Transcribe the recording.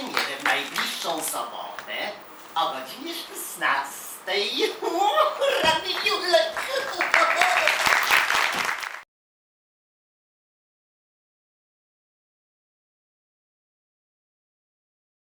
Władimir w najbliższą sobotę o godzinie 16. Rady Julek!